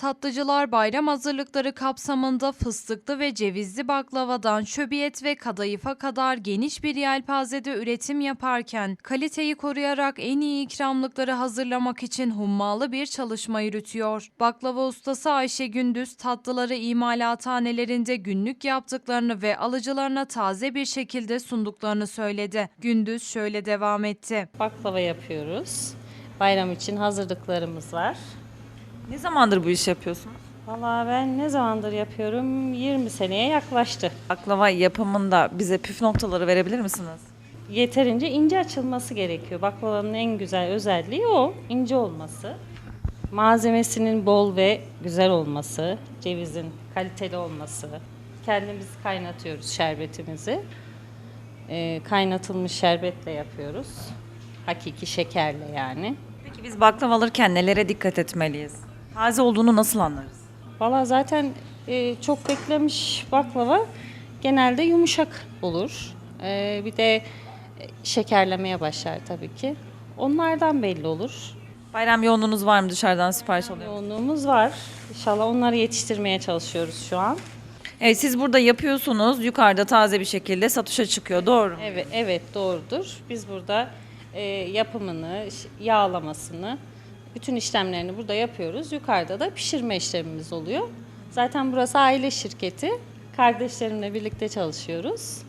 Tatlıcılar bayram hazırlıkları kapsamında fıstıklı ve cevizli baklavadan şöbiyet ve kadayıfa kadar geniş bir yelpazede üretim yaparken kaliteyi koruyarak en iyi ikramlıkları hazırlamak için hummalı bir çalışma yürütüyor. Baklava ustası Ayşe Gündüz tatlıları imalathanelerinde günlük yaptıklarını ve alıcılarına taze bir şekilde sunduklarını söyledi. Gündüz şöyle devam etti. Baklava yapıyoruz. Bayram için hazırlıklarımız var. Ne zamandır bu işi yapıyorsunuz? Valla ben ne zamandır yapıyorum? 20 seneye yaklaştı. Baklava yapımında bize püf noktaları verebilir misiniz? Yeterince ince açılması gerekiyor. Baklavanın en güzel özelliği o, ince olması. Malzemesinin bol ve güzel olması, cevizin kaliteli olması. Kendimiz kaynatıyoruz şerbetimizi. Ee, kaynatılmış şerbetle yapıyoruz. Hakiki şekerle yani. Peki biz baklava alırken nelere dikkat etmeliyiz? Taze olduğunu nasıl anlarız? Valla zaten e, çok beklemiş baklava genelde yumuşak olur. E, bir de şekerlemeye başlar tabii ki. Onlardan belli olur. Bayram yoğunluğunuz var mı dışarıdan sipariş alıyor? Yoğunluğumuz var. İnşallah onları yetiştirmeye çalışıyoruz şu an. Evet siz burada yapıyorsunuz. Yukarıda taze bir şekilde satışa çıkıyor. Doğru. mu? Evet, evet doğrudur. Biz burada e, yapımını, yağlamasını, bütün işlemlerini burada yapıyoruz. Yukarıda da pişirme işlemimiz oluyor. Zaten burası aile şirketi. Kardeşlerimle birlikte çalışıyoruz.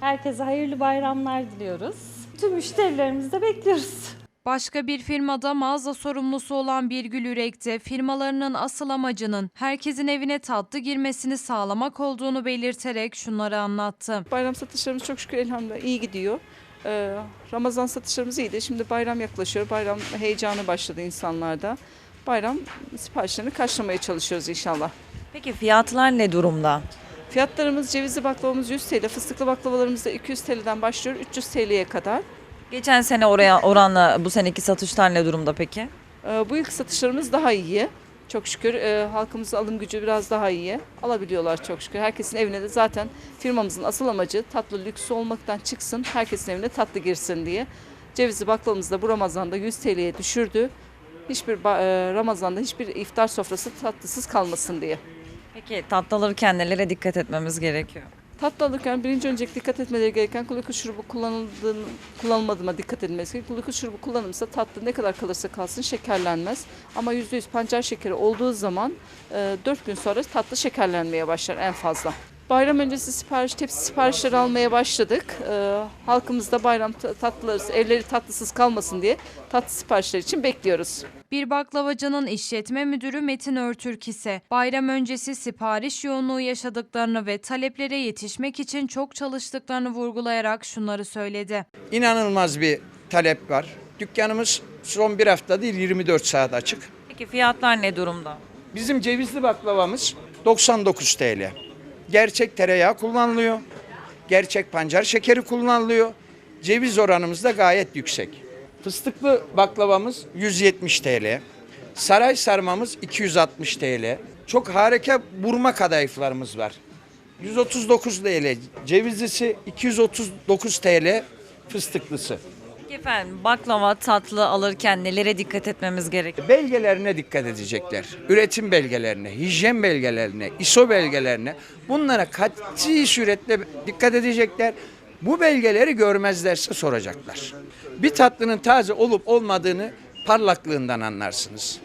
Herkese hayırlı bayramlar diliyoruz. Tüm müşterilerimizi de bekliyoruz. Başka bir firmada mağaza sorumlusu olan Birgül Ürek de firmalarının asıl amacının herkesin evine tatlı girmesini sağlamak olduğunu belirterek şunları anlattı. Bayram satışlarımız çok şükür elhamdülillah iyi gidiyor. Ee, Ramazan satışlarımız iyiydi. Şimdi bayram yaklaşıyor. Bayram heyecanı başladı insanlarda. Bayram siparişlerini karşılamaya çalışıyoruz inşallah. Peki fiyatlar ne durumda? Fiyatlarımız cevizli baklavamız 100 TL, fıstıklı baklavalarımız da 200 TL'den başlıyor 300 TL'ye kadar. Geçen sene oraya oranla bu seneki satışlar ne durumda peki? Ee, bu ilk satışlarımız daha iyi. Çok şükür e, halkımızın alım gücü biraz daha iyi. Alabiliyorlar çok şükür. Herkesin evine de zaten firmamızın asıl amacı tatlı lüksü olmaktan çıksın. Herkesin evine tatlı girsin diye. Cevizli baklavamızı da bu Ramazan'da 100 TL'ye düşürdü. Hiçbir e, Ramazan'da hiçbir iftar sofrası tatlısız kalmasın diye. Peki tatlı alırken nelere dikkat etmemiz gerekiyor? Tatlı alırken birinci öncelik dikkat etmeleri gereken glukos şurubu kullanıldığını, kullanılmadığına dikkat edilmesi gerekiyor. Glukos şurubu kullanılırsa tatlı ne kadar kalırsa kalsın şekerlenmez. Ama %100 pancar şekeri olduğu zaman e, 4 gün sonra tatlı şekerlenmeye başlar en fazla. Bayram öncesi sipariş, tepsi siparişleri almaya başladık. E, halkımız da bayram ta- tatlıları, evleri tatlısız kalmasın diye tatlı siparişleri için bekliyoruz. Bir baklavacının işletme müdürü Metin Örtürk ise bayram öncesi sipariş yoğunluğu yaşadıklarını ve taleplere yetişmek için çok çalıştıklarını vurgulayarak şunları söyledi. İnanılmaz bir talep var. Dükkanımız son bir hafta değil 24 saat açık. Peki fiyatlar ne durumda? Bizim cevizli baklavamız 99 TL. Gerçek tereyağı kullanılıyor. Gerçek pancar şekeri kullanılıyor. Ceviz oranımız da gayet yüksek. Fıstıklı baklavamız 170 TL. Saray sarmamız 260 TL. Çok harika burma kadayıflarımız var. 139 TL cevizlisi, 239 TL fıstıklısı. Peki efendim baklava tatlı alırken nelere dikkat etmemiz gerekiyor? belgelerine dikkat edecekler. Üretim belgelerine, hijyen belgelerine, ISO belgelerine bunlara kat'i suretle dikkat edecekler. Bu belgeleri görmezlerse soracaklar. Bir tatlının taze olup olmadığını parlaklığından anlarsınız.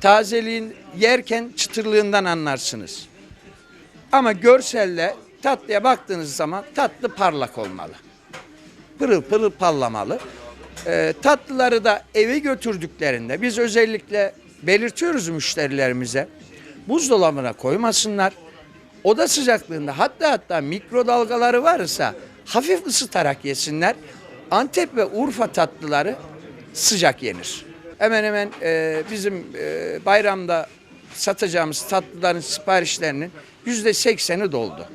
Tazeliğin yerken çıtırlığından anlarsınız. Ama görselle tatlıya baktığınız zaman tatlı parlak olmalı. Pırıl pırıl parlamalı. Ee, tatlıları da eve götürdüklerinde biz özellikle belirtiyoruz müşterilerimize. Buzdolabına koymasınlar. Oda sıcaklığında hatta hatta mikrodalgaları varsa hafif ısıtarak yesinler. Antep ve Urfa tatlıları sıcak yenir. Hemen hemen e, bizim e, bayramda satacağımız tatlıların siparişlerinin yüzde sekseni doldu.